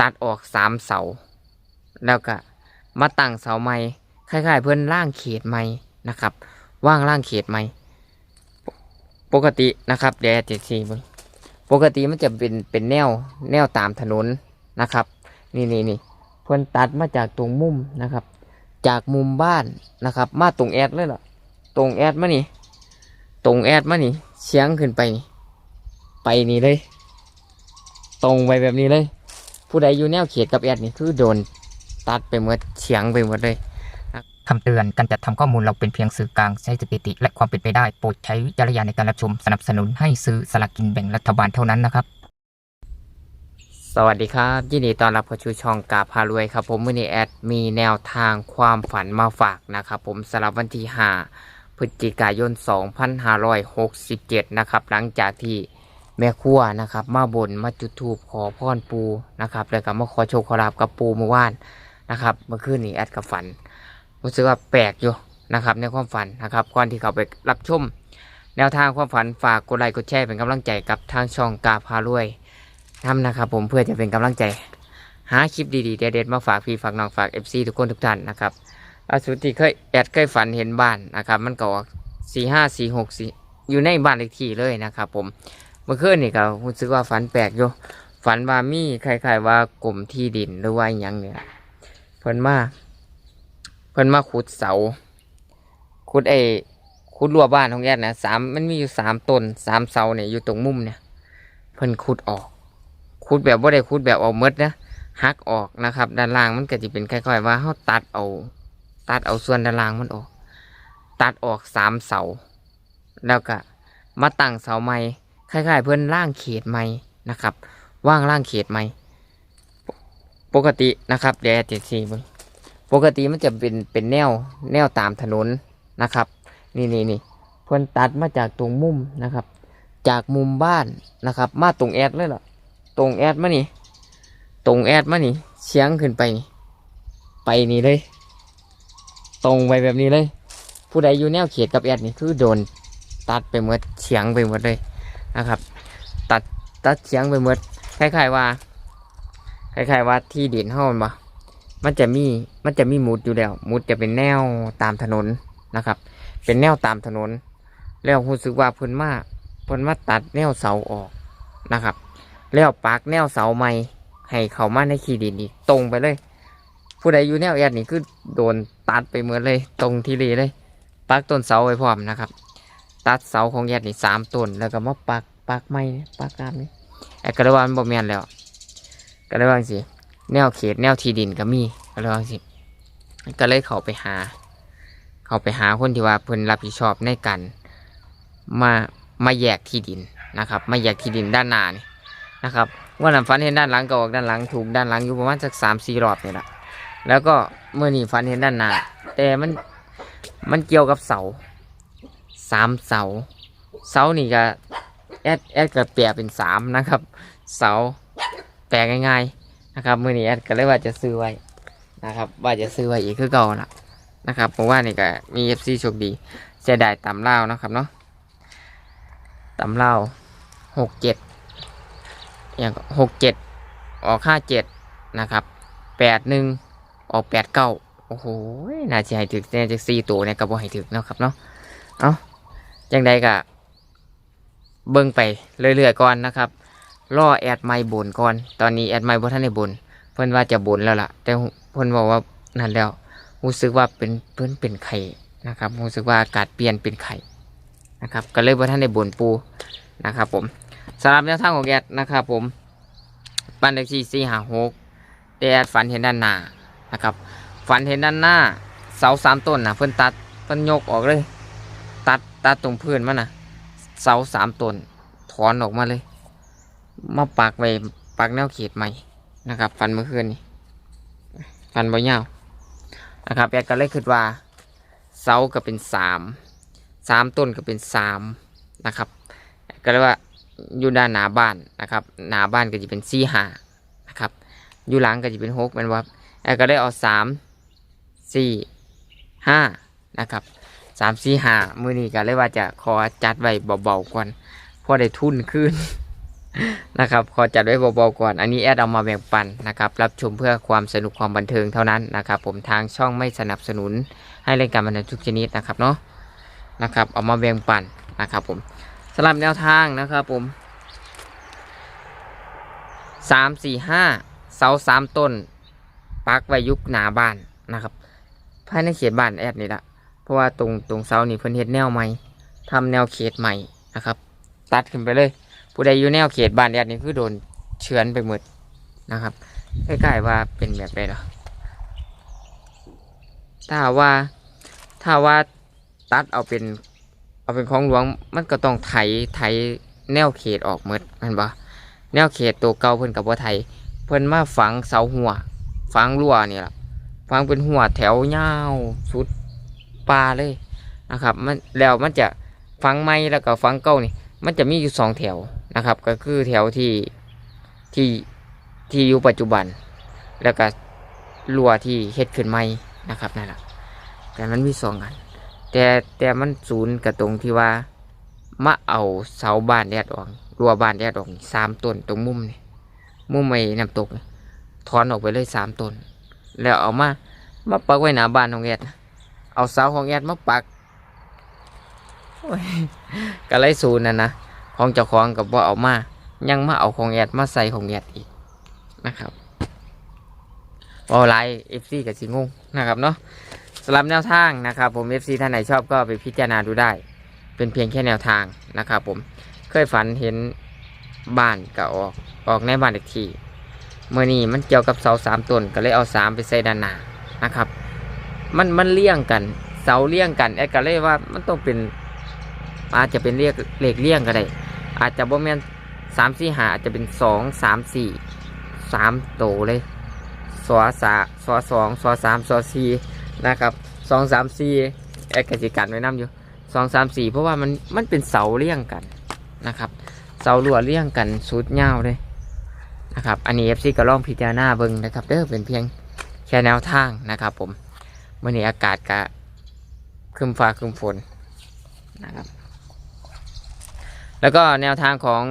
ตัดออกสามเสา แล้วก็มาตั้งเสาใหม่คล้ายๆ เพื่อนร่างเขตใหม่นะครับว่างร่างเขตใหม่ปกตินะครับเดี๋ยวเจ็ดสี่เบิ่งปกติมันจะเป็นเป็นแนวแนวตามถนนนะครับ นี่นี่นี่เพื่อนตัดมาจากตรงมุมนะครับ จากมุมบ้านนะครับ มาตรงแอดเลยเหรอตรงแอดมานี่ตรงแอดมานี่เฉียงขึ้นไป ไปนี่เลย ตรงไปแบบนี้เลย ผู้ใดอยู่แนวเขตกับแอดนี่คือโดนตัดไปหมดเฉียงไปหมดเลยคำเตือนการจัดทำข้อมูลเราเป็นเพียงสื่อกลางใช้สถิติ และความเป็นไปได้โปรดใช้วิจารณญาณในการรับชมสนับสนุนให้ซื้อสลากกินแบ่งรัฐบาลเท่านั้นนะครับ สวัสดีครับ ยินดีต้อนรับเข้าสู่ช่องกาพารวยครับ ผมมื่อนี้แอดมีแนวทางความฝันมาฝากนะครับผมสำหรับวันที่ 5 พฤศจิกายน 2567 นะครับหลังจากที่ แม่ครัวนะครับ มาบนมาจุดธูปขอพรปูนะครับ แล้วก็มาขอโชคขอลาบกับปูเมื่อวานนะครับ เมื่อคืนนี้แอดกับฝัน รู้สึกว่าแปลกอยู่นะครับ ในความฝันนะครับก่อนที่เขาไปรับชม แนวทางความฝันฝากกดไลค์กดแชร์เป็นกำลังใจกับทางช่องกาพารวยทำนะครับ ผมเพื่อจะเป็นกำลังใจ หาคลิปดีๆเด็ดๆมาฝากพี่ฝากน้องฝาก FC ทุกคนทุกท่านนะครับล่าสุดที่เคยแอดเคยฝันเห็นบ้านนะครับ มันก็สี่ห้าสี่หกสี่อยู่ในบ้านเลขที่เลยนะครับ ผม เมื่อคืนนี่ก็รู้สึกว่าฝันแปลกอยู่ฝันว่ามีคล้ายๆว่ากลุ่มที่ดินหรือว่าอหยังเนี่ยเพิ่นมาเพิ่นมาขุดเสาขุดไอ้ขุดรั้วบ้านของแอดนะสามมันมีอยู่สามต้นสามเสาเนี่ยอยู่ตรงมุมเนี่ยเพิ่นขุดออกขุดแบบว่าได้ขุดแบบเอาเมดนะหักออกนะครับ ด้านล่างมันก็จะเป็นค่อยๆว่าเขาตัดเอา ตัดเอาส่วนด้านล่างมันออก ตัดออกสามเสา แล้วก็มาตั้งเสาใหม่ คล้ายๆเพื่อนร่างเขตใหม่นะครับ ว่างร่างเขตใหม่ปกตินะครับเดี๋ยวเจ็ดสี่เบิ่งปกติมันจะเป็นเป็นแนวแนวตามถนนนะครับ นี่นี่นี่เพื่อนตัดมาจากตรงมุมนะครับ จากมุมบ้านนะครับ มาตรงแอดเลยเหรอตรงแอดมานี่ ตรงแอดมานี่เฉียงขึ้นไปนี่ไปนี่เลย ตรงไปแบบนี้เลย ผู้ใดอยู่แนวเขตกับแอดนี่คือโดนตัดไปหมดเฉียงไปหมดเลย นะครับ ตัดตัดเฉียงไปหมดคล้ายๆว่าคล้ายๆว่าที่ดินเฮามันบ่มันจะมีมันจะมีมุดอยู่แล้ว มุดจะเป็นแนวตามถนนนะครับ เป็นแนวตามถนน แล้วรู้สึกว่าเพิ่นมาเพิ่นมาตัดแนวเสาออกนะครับ แล้วปักแนวเสาใหม่ให้เขามาในขีดินอีกตรงไปเลย ผู้ใดอยู่แนวแอดนี่คือโดนตัดไปเหมือนเลย ตรงที่เลยเลยปักต้นเสาไว้พร้อมนะครับ ตัดเสาของแอดนี่สามต้น แล้วก็มาปักปักไม้ปักตามนี้ไอ้กระวามันบ่แมนแล้วก็เลยว่าสิแนวเขตแนวที่ดินก็มีก็เลยว่าสิก็เลยเขาไปหา เขาไปหาคนที่ว่าเพิ่นรับผิดชอบในการมามาแยกที่ดินนะครับ มาแยกที่ดินด้านหน้านี่นะครับว่านั้นฝันเห็นด้านหลังก็ออกด้านหลังถูกด้านหลังอยู่ประมาณสักสามสี่รอบนี่แหละแล้วก็เมื่อนี้ฝันเห็นด้านหน้าแต่มันมันเกี่ยวกับเสา สามเสา เสานี่ก็แอดแอดก็แปลเป็นสามนะครับ เสาแปลง่ายๆนะครับเมื่อนี้แอดก็เลยว่าจะซื้อไว้นะครับ ว่าจะซื้อไว้อีกคือเก่าละนะครับผมว่านี่ก็มีเอฟซีโชคดีเสียดายตำเล่านะครับเนาะตำเล่าหกเจ็ดอย่างหกเจ็ดออกห้าเจ็ดนะครับแปดหนึ่งออกแปดเก้าโอ้โหน่าจะให้ถึกแน่จะสี่ตัวเนี่ยก็บ่ให้ถึกเนาะครับเนาะเอา จังใดก็เบิ่งไปเรื่อยๆก่อนนะครับรอแอดไม่บนก่อน ตอนนี้แอดไม่บ่ทันได้บนเพิ่นว่าจะบนแล้วล่ะ แต่เพิ่นบอกว่านั่นแล้วรู้สึกว่าเป็นเพิ่นเป็นไข่นะครับรู้สึกว่าอากาศเปลี่ยนเป็นไข่นะครับ ก็เลยบ่ทันได้บนปูนะครับ ผมสำหรับแนวทางของแอดนะครับ ผมบ้านเลขที่สี่ห้าหกแต่แอดฝันเห็นด้านหน้านะครับ ฝันเห็นด้านหน้าเสาสามต้นนะเพิ่นตัดเพิ่นยกออกเลย ตัดตรงพื้นมันนะเสาสามต้นถอนออกมาเลย มาปักไว้ปักแนวเขตใหม่นะครับฝันเมื่อคืนนี้ฝันใบ่ยาวนะครับแอดก็เลยคิดว่าเสาก็เป็นสามสามต้นก็เป็นสามนะครับ ก็เลยว่าอยู่ด้านหน้าบ้านนะครับหน้าบ้านก็จะเป็นสี่หานะครับอยู่หลังก็จะเป็นหกแมันว่าแล้วก็ได้เอาสามสี่ห้านะครับ สามสี่ห้ามือนี้ก็เลยว่าจะขอจัดไว้เบาๆก่อนพอได้ทุนขึ้นนะครับขอจัดไว้เบาๆก่อน อันนี้แอดเอามาแบ่งปันนะครับรับชมเพื่อความสนุกความบันเทิงเท่านั้นนะครับ ผมทางช่องไม่สนับสนุนให้เล่นการบันเทิงทุกชนิดนะครับเนาะนะครับเอามาแบ่งปันนะครับผมสำหรับแนวทางนะครับผมสามสี่ห้าเสาสามต้น ปักไว้ยุคหนาบ้านนะครับภายในเขตบ้านแอดนี่ละ ราะว่าตรงตรงเสานี่เพิ่นเฮ็ดแนวใหม่ทำแนวเขตใหม่นะครับ ตัดขึ้นไปเลย ผู้ใดอยู่แนวเขตบ้านแอดนี่คือโดนเฉือนไปหมดนะครับคล้ๆว่าเป็นแบบไรหรอถ้าว่าถ้าว่าตัดเอาเป็นเอาเป็นของหลวงมันก็ต้องไถไถแนวเขตออกหมดแมันบ่แนวเขตตัวเก่าเพิ่นกับว่าไถเพิ่นมาฝังเสาหัวฝังรั่วนี่แหละฝังเป็นหัวแถวยาวสุด ปลาเลยนะครับมันแล้วมันจะฝังไม้แล้วก็ฝังเก้านี่มันจะมีอยู่สองแถวนะครับ ก็คือแถวที่ที่ที่อยู่ปัจจุบัน แล้วก็รั่วที่เฮ็ดขึ้นใหม่นะครับนั่นแหละแต่มันมีสองอัน แต่แต่มันศูนย์กับตรงที่ว่ามาเอาเสาบ้านแดดออกรัวบ้านแดดออกสามต้นตรงมุมนี่มุมไม่น้ำตกถอนออกไปเลยสามต้น แล้วเอามามาปักไว้หน้าบ้านของแอดนะ เอาเสาของแอดมาปักก็เลยศูนย์นะนะของเจ้าของกับว่าเอามายังมาเอาของแอดมาใส่ของแอดอีกนะครับว่าไลน์เอฟซีกับสิงงนะครับเนาะสำหรับแนวทางนะครับผมเอฟซีท่านไหนชอบก็ไปพิจารณาดูได้ เป็นเพียงแค่แนวทางนะครับผมเคยฝันเห็นบ้านก็ออกออกในบ้านอีกทีเมื่อนี้มันเกี่ยวกับเสาสามต้นก็เลยเอาสามไปใส่ด้านหน้านะครับ มันมันเลี่ยงกัน เสาเลี่ยงกันแอดก็เลยว่ามันต้องเป็น อาจจะเป็นเรียกเลขเลี่ยงก็ได้ อาจจะบ่แม่นสามสี่หาอาจจะเป็นสองสามสี่สามโตเลยสอสาสอสองสอสามสอสี่นะครับสองสามสี่แอดกสิกันไว้นํอยู่สองสามสี่เพราะว่ามันมันเป็นเสาเลี่ยงกันนะครับเสาลัวเลี่ยงกันสุดยาเลยนะครับ อันนี้ FC ก็ลองพิจารณาเบิ่งนะครับเด้อเป็นเพียงแค่แนวทางนะครับผม มื่อนี้อากาศกะคึมฟ้าคึมฝนนะครับ แล้วก็แนวทางของ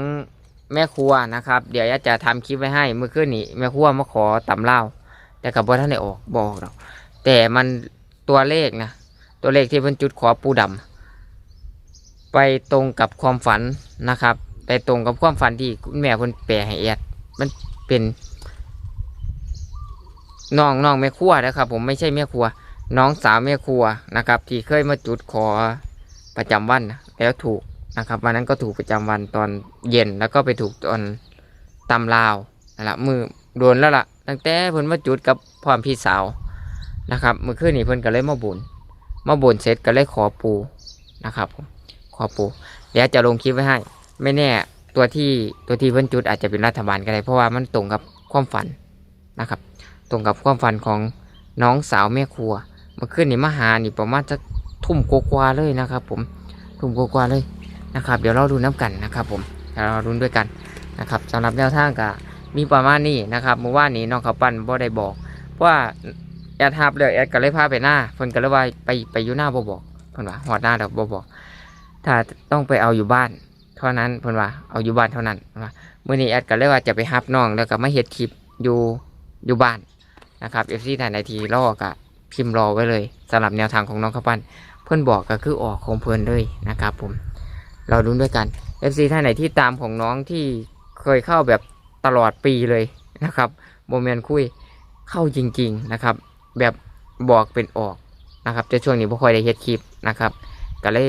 แม่ครัวนะครับ เดี๋ยวจะทำคลิปไว้ให้เมื่อคืนนี้แม่ครัวมาขอตำเล่า แต่กับว่าท่านได้ออกบอกหรอกแต่มันตัวเลขนะตัวเลขที่เพิ่นจุดขอปูดำไปตรงกับความฝันนะครับ ไปตรงกับความฝันที่คุณแม่เพิ่นแปลให้แอดมันเป็นน้องน้องแม่ครัวนะครับ ผมไม่ใช่แม่ครัว น้องสาวแม่ครัวนะครับ ที่เคยมาจุดขอประจำวันแล้วถูกนะครับวันนั้นก็ถูกประจำวันตอนเย็นแล้วก็ไปถูกตอนตำลาวนั่นแหละมือโดนแล้วล่ะ ตั้งแต่เพิ่นมาจุดกับพ่อพี่สาวนะครับเมื่อคืนนี้เพิ่นก็เลยมาบุญมาบุญเสร็จก็เลยขอปูนะครับขอปูเดี๋ยวจะลงคลิปไว้ให้ ไม่แน่ตัวที่ตัวที่เพิ่นจุดอาจจะเป็นรัฐบาลก็ได้เพราะว่ามันตรงกับความฝันนะครับ ตรงกับความฝันของน้องสาวแม่ครัว มื่อคืนนี้มาหานี่ประมาณจะทุ่มกว่าเลยนะครับ ผมทุ่มกว่าเลยนะครับ เดี๋ยวเราดูน้ำกันนะครับ ผมเดี๋ยวเราดูด้วยกันนะครับสำหรับแนวทางก็มีประมาณนี้นะครับเมื่อวานนี้น้องเขาปั้นบ่ได้บอกว่าแอดฮับเลยแอดก็เลยพาไปหน้าเพิ่นก็เลยว่าไปไปอยู่หน้าบ่บอกเพิ่นว่าหอดหน้าเดี๋ยวบ่บอก ถ้าต้องไปเอาอยู่บ้าน เท่านั้นเพิ่นว่าเอาอยู่บ้านเท่านั้นว่ามื้อนี้แอดก็เลยว่าจะไปฮับน้องแล้วก็มาเฮ็ดคลิปอยู่อยู่บ้านนะครับ FC ท่านใดที่รอก็ พิมพ์รอไว้เลยสำหรับแนวทางของน้องข้าวปั้น เพิ่อนบอกก็คือออกของเพิ่นเลยนะครับผมเราดูด้วยกัน FC ท่านไหนที่ตามของน้องที่เคยเข้าแบบตลอดปีเลยนะครับโมเมนคุยเข้าจริงๆนะครับ แบบบอกเป็นออกนะครับแต่ช่วงนี้บ่ค่อยได้เฮ็ดคลิปนะครับก็เลย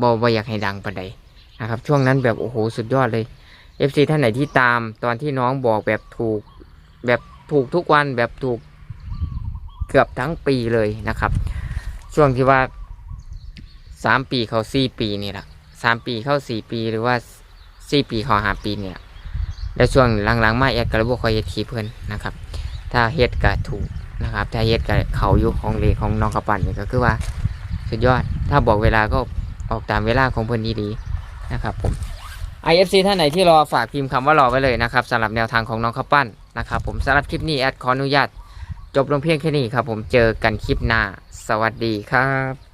บ่บ่อยากให้ดังปานใดนะครับ ช่วงนั้นแบบโอ้โหสุดยอดเลย FC ท่านไหนที่ตามตอนที่น้องบอกแบบถูกแบบถูกทุกวันแบบถูก เกือบทั้งปีเลยนะครับ ช่วงที่ว่าสามปีเขาสี่ปีนี่แหละสามปีเข้าสี่ปีหรือว่าสี่ปีเขาห้าปีเนี่ยแล้วช่วงหลังๆ มาแอดกระบอกคอยเฮ็ดทีเพื่อนนะครับ ถ้าเฮ็ดก็ถูกนะครับ ถ้าเฮ็ดก็เขาอยู่ของเลของน้องกระปั่นนี่ก็คือว่าสุดยอด ถ้าบอกเวลาก็ออกตามเวลาของเพื่อนดีๆนะครับผม IFC ท่านไหนที่รอฝากพิมพ์คำว่ารอไว้เลยนะครับสำหรับแนวทางของน้องข้าวปั้นนะครับผมสำหรับคลิปนี้แอดขออนุญาต จบลงเพียงแค่นี้ครับผมเจอกันคลิปหน้า สวัสดีครับ